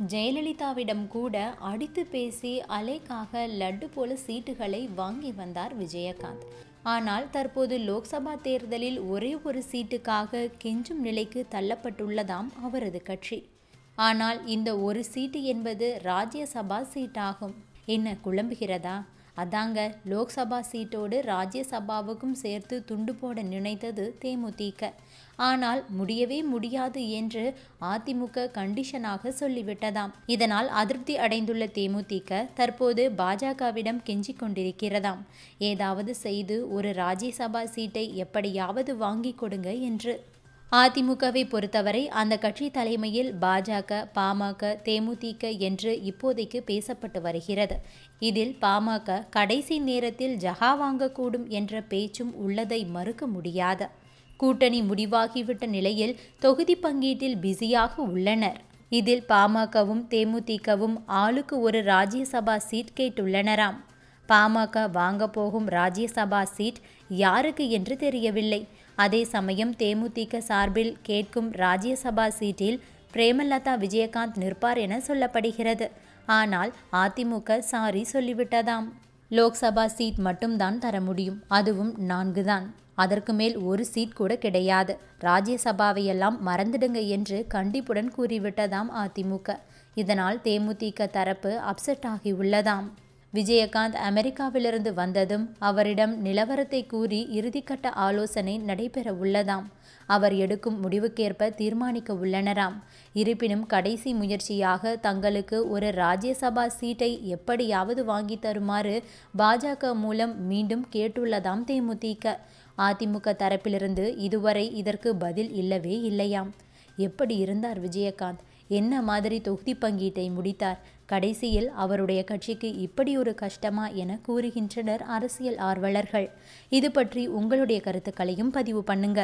ஜெயலலிதாவிடம் கூட அடித்து பேசி அலைக்காக லட்டு போல சீட்டுகளை வாங்கி வந்தார் விஜயகாந்த். ஆனால் தற்போது லோக்சபா தேர்தலில் ஒரே ஒரு சீட்டுக்காக கெஞ்சும் நிலைக்கு தள்ளப்பட்டுள்ளதாம் அவரது கட்சி. ஆனால் இந்த ஒரு சீட்டு என்பது ராஜ்யசபா சீட்டாகும். என்ன குழம்புகிறதா? அதாங்க லோக்சபா சீட்டோடு ராஜ்யசபாவுக்கும் சேர்த்து துண்டு போட நினைத்தது தேமுதிக. ஆனால் முடியவே முடியாது என்று அதிமுக கண்டிஷனாக சொல்லிவிட்டதாம். இதனால் அதிருப்தி அடைந்துள்ள தேமுதிக தற்போது பாஜகவிடம் கெஞ்சிக் கொண்டிருக்கிறதாம். ஏதாவது செய்து ஒரு ராஜ்யசபா சீட்டை எப்படியாவது வாங்கி கொடுங்க என்று. அதிமுகவை பொறுத்தவரை அந்த கட்சி தலைமையில் பாஜக பாமக தேமுதிக என்று இப்போதைக்கு பேசப்பட்டு வருகிறது. இதில் பாமக கடைசி நேரத்தில் ஜகா வாங்கக்கூடும் என்ற பேச்சும் உள்ளதை மறுக்க முடியாது. கூட்டணி முடிவாகிவிட்ட நிலையில் தொகுதி பங்கீட்டில் பிஸியாக உள்ளனர். இதில் பாமகவும் தேமுதிகவும் ஆளுக்கு ஒரு ராஜ்யசபா சீட் கேட்டுள்ளனராம். பாமக வாங்க போகும் ராஜ்யசபா சீட் யாருக்கு என்று தெரியவில்லை. அதே சமயம் தேமுதிக சார்பில் கேட்கும் ராஜ்யசபா சீட்டில் பிரேமலதா விஜயகாந்த் நிற்பார் என சொல்லப்படுகிறது. ஆனால் அதிமுக சாரி சொல்லிவிட்டதாம். லோக்சபா சீட் மட்டும்தான் தர முடியும். அதுவும் நான்கு தான் அதற்கு மேல் ஒரு சீட் கூட கிடையாது. ராஜ்யசபாவையெல்லாம் மறந்துடுங்க என்று கண்டிப்புடன் கூறிவிட்டதாம் அதிமுக. இதனால் தேமுதிக தரப்பு அப்செட் ஆகியுள்ளதாம். விஜயகாந்த் அமெரிக்காவிலிருந்து வந்ததும் அவரிடம் நிலவரத்தை கூறி இறுதிக்கட்ட ஆலோசனை நடைபெற உள்ளதாம். அவர் எடுக்கும் முடிவுக்கேற்ப தீர்மானிக்க உள்ளனராம். இருப்பினும் கடைசி முயற்சியாக தங்களுக்கு ஒரு ராஜ்யசபா சீட்டை எப்படியாவது வாங்கி தருமாறு பாஜக மூலம் மீண்டும் கேட்டுள்ளதாம் தேமுதிக. அதிமுக தரப்பிலிருந்து இதுவரை இதற்கு பதில் இல்லவே இல்லையாம். எப்படி இருந்தார் விஜயகாந்த்? என்ன மாதிரி தொகுதி பங்கீட்டை முடித்தார்? கடைசியில் அவருடைய கட்சிக்கு இப்படி ஒரு கஷ்டமா என கூறுகின்றனர் அரசியல் ஆர்வலர்கள். இது பற்றி உங்களுடைய கருத்துக்களையும் பதிவு பண்ணுங்க.